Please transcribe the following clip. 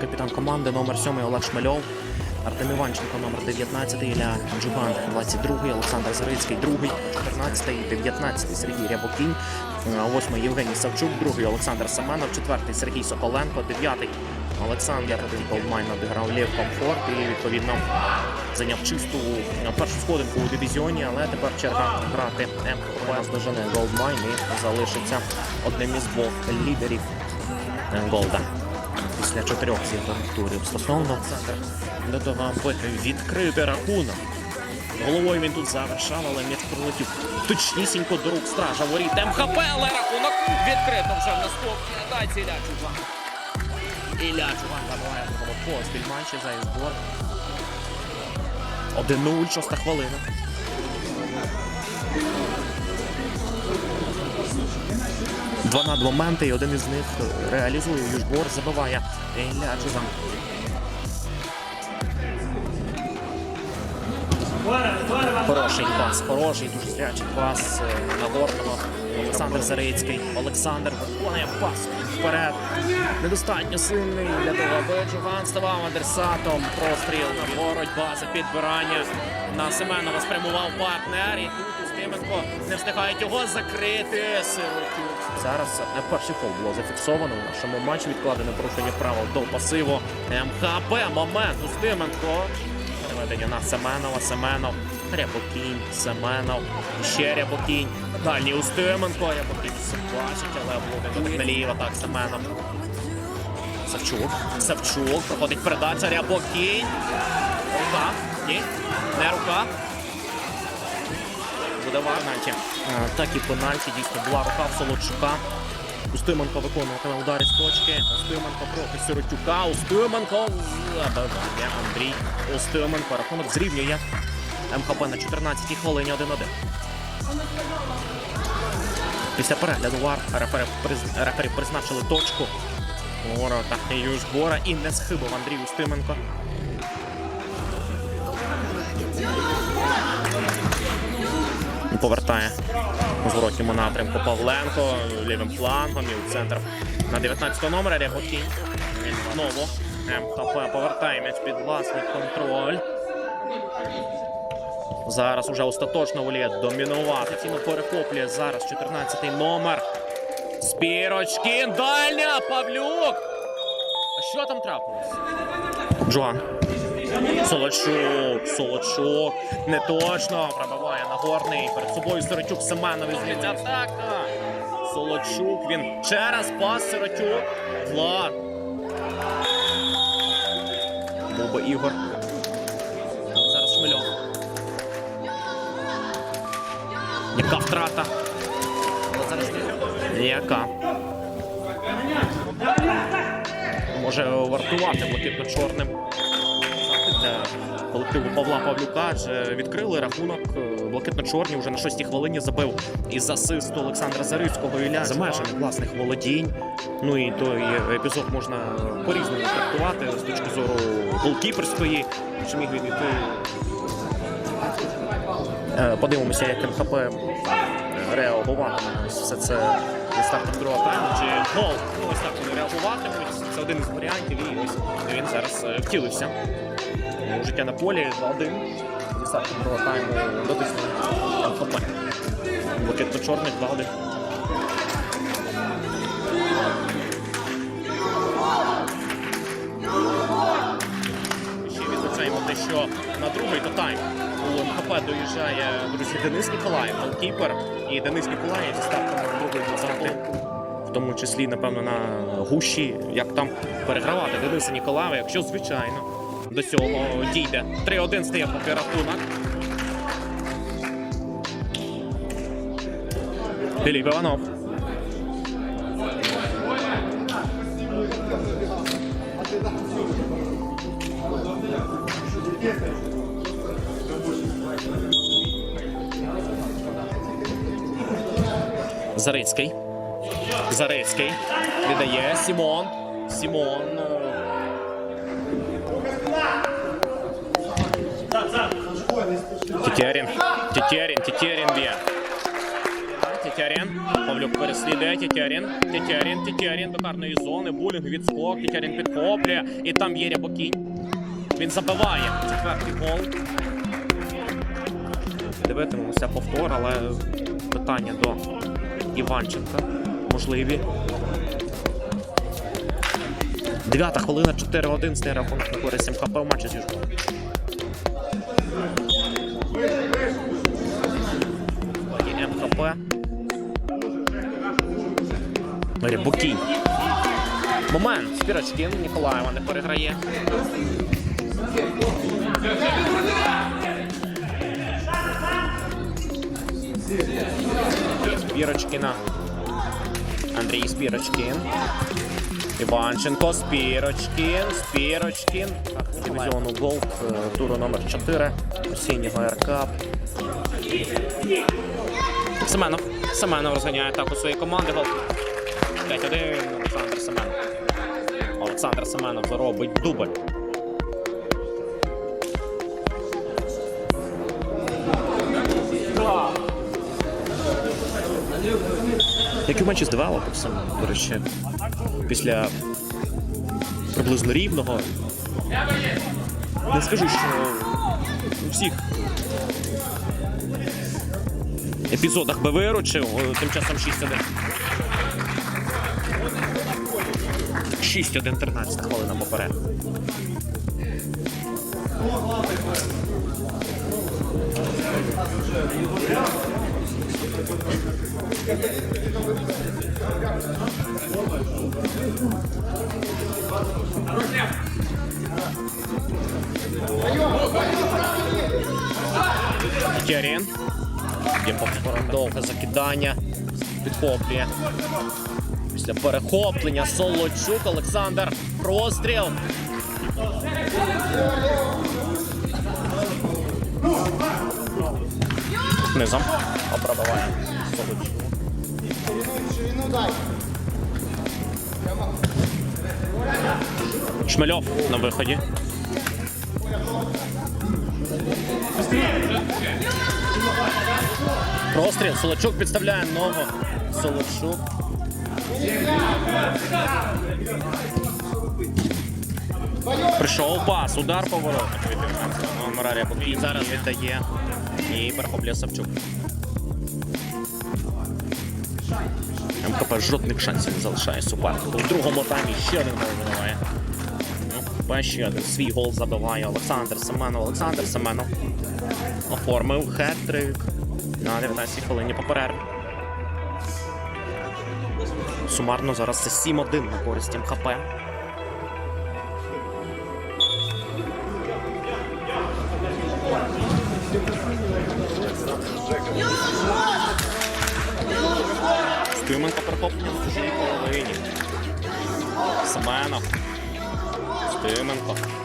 капітан команди, номер 7 Олег Шмельов. Артем Іванченко, номер 19, Ілля Джуган, 22, Олександр Зарицький, 2, 14, 19, Сергій Рябокінь, 8 Євгеній Савчук, 2 Олександр Семенов, 4 Сергій Соколенко, 9 Олександр Голдмайн обіграв Лєв Комфорт і відповідно зайняв чисту е, першу сходинку у дивізіоні, але тепер черга грати МКВ здожене Голдмайн і залишиться одним із двох лідерів е, Голда. Після чотирьох зіграних турів стосовно центр до того, аби відкрити рахунок. Головою він тут завершав, але м'яч пролетів точнісінько до рук стража воріт МХП, але рахунок відкрито вже в наступній атаці Ілля Чужан. Ілля Чужан забиває поспіль матчі за збор. 1-0, шоста хвилина. Два над моменти, і один із них реалізує Южбор, забиває Ілля. Хороший пас, хороший, дуже зрячий е, на Горного. Олександр Зарицький. Олександр виконує пас вперед. Недостатньо сильний для того, аби Джоган ставав адресатом. Простріл, боротьба за підбирання. На Семенова спрямував партнер. І тут Устименко не встигають його закрити. Сиротюк. Зараз перший фол було зафіксовано в нашому матчі. Відкладене порушення правил до пасиву. МХП. Момент. Устименко. Переведення на Семенова, Семенов, Рябокінь, Семенов, ще Рябокінь. Дальній Устименко, Рябокінь все бачить, але облудить наліво, так, Семенов. Савчук, Савчук, проходить передача, Рябокінь. Рука, ні, не рука. Буде варнанті. Так і пенальті, дійсно була рука в Солодчука. Устименко виконуватиме удари з точки. Устименко проти Сиротюка. Устименко забивання. Андрій Устименко. Рахунок зрівнює. МХП на 14-й хвилині 1-1. Після перегляду вар рефери, приз- рефері призначили точку. Ворота Южбора і не схибив Андрій Устименко. Повертає у зворотньому напрямку Павленко лівим флангом і у центр на 19 номера Рябокінь. Він знову МХП повертає м'яч під власний контроль. Зараз уже остаточно воліє домінувати. Ціну перехоплює зараз 14-й номер. Спірочкін. Дальня Павлюк. А що там трапилось? Джоан. Солодчук, Солодчук. Не точно. Пробиває Нагорний. Перед собою Сиротюк Семенов із атака. Солодчук. Він через пас Сиротюк. Влад. Би Ігор. Яка втрата? От Зараз Яка? Може вартувати блакитно-чорним для колективу Павла Павлюка. Адже відкрили рахунок е, блакитно-чорні вже на шостій хвилині забив із асисту Олександра Зарицького Ілля за межами власних володінь. Ну і той епізод можна по-різному трактувати з точки зору голкіперської, чи міг він іти. Е, Подивимося, як МХП реагуватиме на все це стартом другого тайму. Чи гол? Ну ось так вони реагуватимуть. Це один із варіантів, і ось він зараз е, втілився у життя на полі 2-1. Зі стартом другого тайму дотиснув МХП. Блакитно-чорний 2-1. Ще відзначаємо те, що на другий то тайм МХП доїжджає друзі Денис Ніколаєв, голкіпер. І Денис Ніколаєв зі стартом другої двадцяти. В тому числі, напевно, на гущі, як там перегравати Дениса Ніколаєва, якщо звичайно до цього дійде. 3-1 стає поки рахунок. Філіп Іванов. Зарицький. Зарицький. Віддає Сімон. Сімон. е, Тетерін. Тетерін. Тетерін б'є. Тетярін. Павлюк переслідує Тетярін. Тетярін, Тетярін до карної зони. Булінг відскок. Тетярін підхоплює. І там є Рябокінь. Він забиває четвертий гол. Дивитимемося повтор, але питання до Іванченка. Можливі. Дев'ята хвилина 4-1 стає рахунок на користь МХП в матчі з Южком. І МХП. Рябокінь. Момент. Спірочкін Ніколаєва не переграє. Спірочкіна. Андрій Спірочкін. Іванченко, Спірочкін, Спірочкін. Дивізіону Голд, е, туру номер 4 осіннього РК. Семенов. Семенов розганяє атаку своєї команди. Гол. 5-1 Олександр Семенов. Олександр Семенов заробить дубль. Як і в матчі з девелоперсом, до речі, після приблизно рівного. Не скажу, що у всіх епізодах би виручив, тим часом 6-1. 6-1, 13 хвилина поперед. Тєрін. Є довге закидання. Підхоплює. Після перехоплення Солочук Олександр. Простріл. Низом. Опробиває. Солочук. Шмельов на виході. Простріл. Солочук підставляє ногу. Солочук. Прийшов пас, удар по воротах від. Зараз віддає і перехоплює Савчук. МКП жодних шансів не залишає супернику. У другому таймі ще один гол винуває. МКП ще один свій гол забиває Олександр Семенов. Олександр Семенов оформив хет-трик на 19 хвилині по перерві. Сумарно зараз це 7-1 на користь МХП. Стюменко перехоплення в чужій половині. Семенов. Стименко.